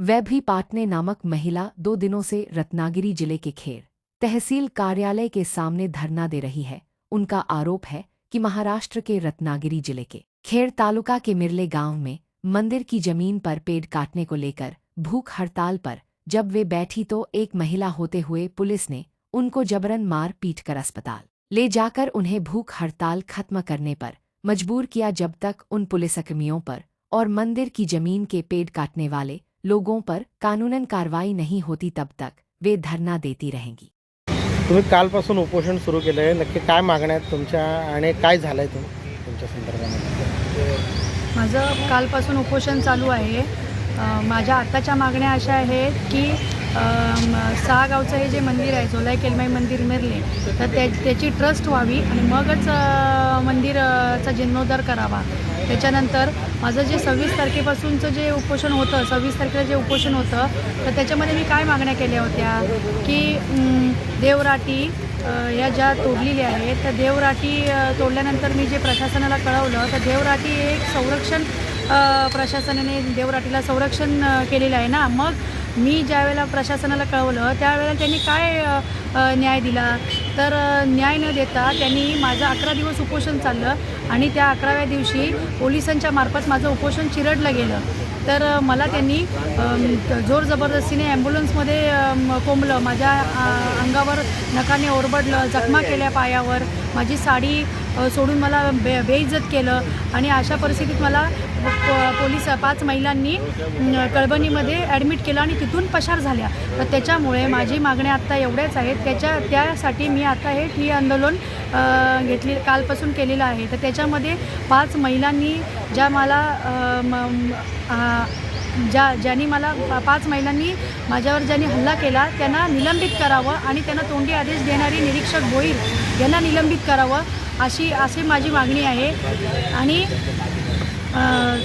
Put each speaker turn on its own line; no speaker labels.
वैभवी पाटने नामक महिला दो दिनों से रत्नागिरी ज़िले के खेर, तहसील कार्यालय के सामने धरना दे रही है। उनका आरोप है कि महाराष्ट्र के रत्नागिरी ज़िले के खेर तालुका के मिरले गाँव में मंदिर की ज़मीन पर पेड़ काटने को लेकर भूख हड़ताल पर जब वे बैठी तो एक महिला होते हुए पुलिस ने उनको जबरन मार पीट कर अस्पताल ले जाकर उन्हें भूख हड़ताल खत्म करने पर मजबूर किया जब तक उन पुलिसकर्मियों पर और मंदिर की ज़मीन के पेड़ काटने वाले लोगों पर कानूनन कार्रवाई नहीं होती तब तक वे धरना देती रहेंगी।
तुम्ही कालपासून उपोषण सुरू केलं आहे नक्की काय मागण्या आहेत तुमच्या आणि काय झालं आहे तुम तुमच्या संदर्भामध्ये?
माझं कालपासून उपोषण चालू आहे. माझ्या आत्ताच्या मागण्या अशा आहेत की सहा गावचं हे जे मंदिर आहे जोलाई केलमाई मंदिर मिरले तर त्या त्याची ट्रस्ट व्हावी आणि मगच मंदिरचा जीर्णोद्धार करावा. त्याच्यानंतर माझं जे सव्वीस तारखेपासूनचं जे उपोषण होतं सव्वीस तारखेला जे उपोषण होतं तर त्याच्यामध्ये मी काय मागण्या केल्या होत्या? की देवराटी या ज्या तोडलेल्या आहेत त्या देवराटी तोडल्यानंतर मी जे प्रशासनाला कळवलं तर देवराटी हे एक संरक्षण प्रशासनाने देवराटीला संरक्षण केलेलं आहे ना. मग मी ज्यावेळेला प्रशासनाला कळवलं त्यावेळेला त्यांनी काय न्याय दिला? तर न्याय न देता त्यांनी माझं अकरा दिवस उपोषण चाललं आणि त्या अकराव्या दिवशी पोलिसांच्या मार्फत माझं उपोषण चिरडलं गेलं. तर मला त्यांनी जोर जबरदस्तीने ॲम्ब्युलन्समध्ये कोंबलं. माझ्या अंगावर नकाने ओरबडलं जखमा केल्या पायावर. माझी साडी सोडून मला बे बेइज्जत केलं आणि अशा परिस्थितीत मला पोलीस पाच महिलांनी कळबणीमध्ये ॲडमिट केलं आणि तिथून पसार झाल्या. तर त्याच्यामुळे माझी मागण्या आत्ता एवढ्याच आहेत. त्याच्या त्यासाठी मी आता हे ठिय्या आंदोलन घेतले कालपासून केलेलं आहे. तर त्याच्यामध्ये पाच महिलांनी ज्या मला म- ज्या ज्यांनी मला पाच महिलांनी माझ्यावर ज्यांनी हल्ला केला त्यांना निलंबित करावं आणि त्यांना तोंडी आदेश देणारी निरीक्षक भोईर यांना निलंबित करावं अशी अशी माझी मागणी आहे. आणि 呃